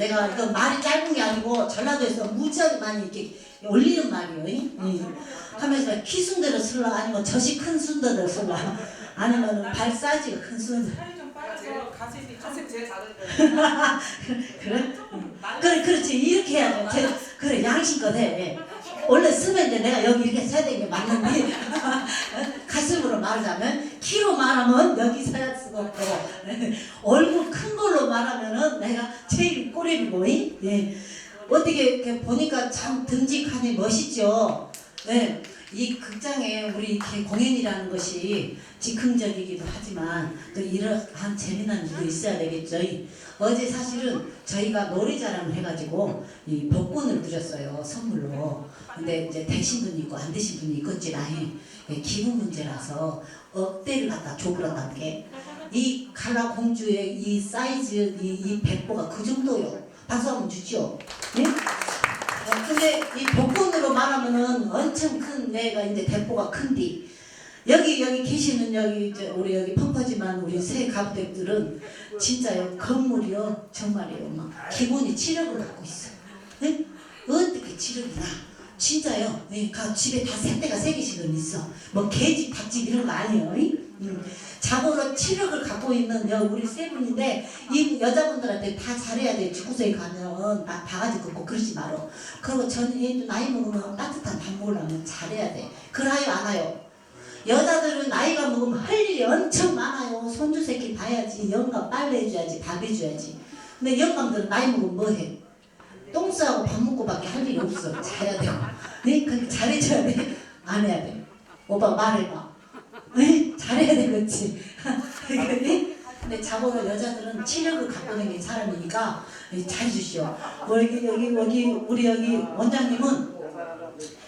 내가 이거 말이 짧은 게 아니고 전라도에서 무지하게 많이 이렇게 올리는 말이에요. 이? 이. 하면서 키 순대로 쓸라 아니면 젖이 큰 순대로 쓸라 아니면 발사지가 큰 순대. 살이 좀 빠져서 가슴이 가슴 제일 작은 거. 그래? 그래 그렇지 이렇게 해야죠. 제, 그래 양심껏 해. 원래 쓰면 이제 내가 여기 이렇게 서야 되는 게 맞는데 가슴으로 말하자면 키로 말하면 여기 서야 쓰고 얼굴 큰 걸로 말하면은 내가 제일 꼬레비고 이? 예. 어떻게 이렇게 보니까 참 듬직하니 멋있죠. 네. 이 극장에 우리 공연이라는 것이 즉흥적이기도 하지만 또 이러한 재미난 일도 있어야 되겠죠. 어제 사실은 저희가 노래자랑을 해가지고 이 복권을 드렸어요 선물로. 근데 이제 되신 분이 있고 안 되신 분이 있겠지라니 기분 문제라서 억대를 갖다 줘버렸다는 게이 칼라 공주의 이 사이즈 이, 이 백보가 그 정도요. 박수 한번 주죠. 예? 어, 근데 이 복권으로 말하면은 엄청 큰 내가 이제 대포가 큰디 여기 여기 계시는 여기 이제 우리 여기 펑퍼지만 우리 새 가부댁들은 진짜요 건물이요 정말이요 막 기본이 7억을 갖고 있어. 네? 어떻게 7억이 나? 진짜요. 네, 가 집에 다 세대가 세 개씩은 있어. 뭐 개집, 닭집 이런 거 아니에요. 이? 음. 자고로 7억을 갖고 있는 여 우리 세 분인데 이 여자분들한테 다 잘해야 돼. 축구소에 가면 나 바가지 긋고 그러지 말어. 그리고 저는 나이 먹으면 따뜻한 밥 먹으려면 잘해야 돼. 그라요 안 와요. 여자들은 나이가 먹으면 할 일이 엄청 많아요. 손주 새끼 봐야지. 영감 빨래 해줘야지. 밥 해줘야지. 근데 영감들은 나이 먹으면 뭐 해? 똥 싸고 밥 먹고밖에 할 일이 없어. 자야 돼. 네? 그렇게 잘해줘야 돼. 안 해야 돼. 오빠 말해봐. 네? 잘해야 되겠지. 그러니 근데 자고로 여자들은 체력을 갖고 다니는 사람이니까 잘해주시오. 뭐 여기 여기 여기 우리 여기 원장님은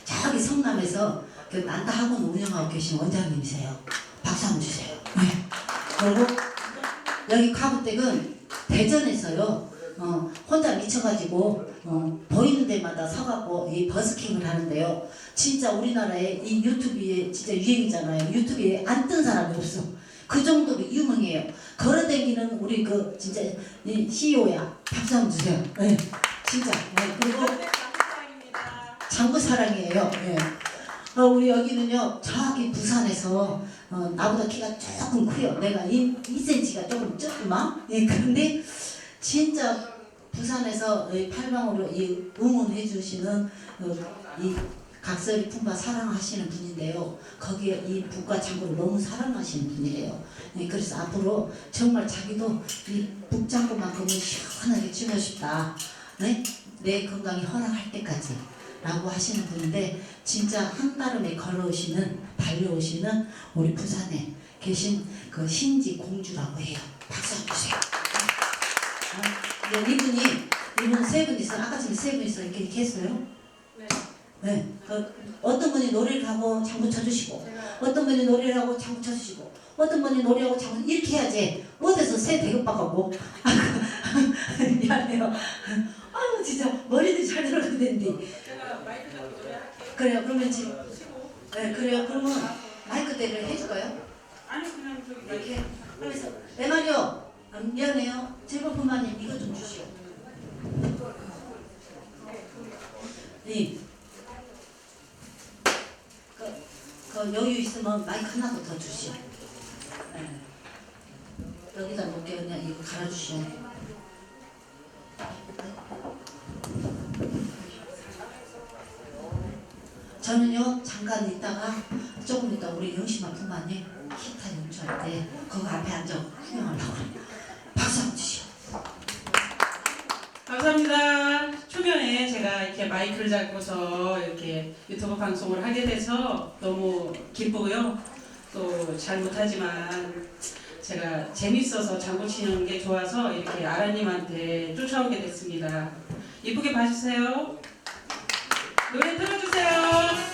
저기 성남에서 그 난다 학원 운영하고 계신 원장님이세요. 박수 한번 주세요. 네. 그리고 여기 가부댁은 대전에서요. 어, 혼자 미쳐가지고 어, 보이는 데마다 서갖고 이 버스킹을 하는데요. 진짜 우리나라에 이 유튜브에 진짜 유행이잖아요. 유튜브에 안 뜬 사람이 없어. 그 정도로 유명해요. 걸어다니는 우리 그 진짜 이 CEO야. 박수 한번 주세요. 네, 진짜. 네, 그리고 감사합니다. 장구 사랑이에요. 예. 어, 우리 여기는요, 저기 부산에서 어, 나보다 키가 조금 커요. 내가 2, 2cm가 조금 조금만. 예, 그런데 진짜 부산에서 이 팔방으로 이 응원해 주시는 어, 이 각설이 품바 사랑하시는 분인데요. 거기에 이 북과 장구를 너무 사랑하시는 분이래요. 예, 그래서 앞으로 정말 자기도 이 북장구만큼은 시원하게 치고 싶다. 네? 내 건강이 허락할 때까지. 라고 하시는 분인데 진짜 한달음에 걸어오시는 달려오시는 우리 부산에 계신 그 신지 공주라고 해요. 박수 주세요. 어, 네, 이분이 이분 세 분이서 아까 전에 세 분이서 이렇게, 이렇게 했어요. 네. 네. 그 어떤 분이 노래를 하고 장구 쳐주시고 어떤 분이 노래를 하고 장구 쳐주시고 어떤 분이 노래하고 장구 이렇게 해야지 어디서 새 대급박하고 미안해요. 아유 진짜 머리도 잘 들어가는데. 그래요. 그러면 지금 치고 네, 그래요. 그러면 마이크 대를 해줄까요? 아니 그냥 이렇게 하면서 내 말이요. 아, 미안해요. 제보품마님 이거 좀 주시오. 네. 그, 그 여유 있으면 마이크 하나 더 주시오. 네. 여기다 놓을게요. 그냥 이거 갈아주시오. 저는요 잠깐 있다가 조금 있다 우리 영심아 품안에 기타 연주할 때 거기 앞에 앉아 구경하려고 그래요. 박수 한번 주시오. 감사합니다. 초면에 제가 이렇게 마이크를 잡고서 이렇게 유튜브 방송을 하게 돼서 너무 기쁘고요. 또 잘 못하지만 제가 재밌어서 장구 치는 게 좋아서 이렇게 아라님한테 쫓아오게 됐습니다. 이쁘게 봐주세요. 노래 틀어주세요.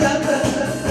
값어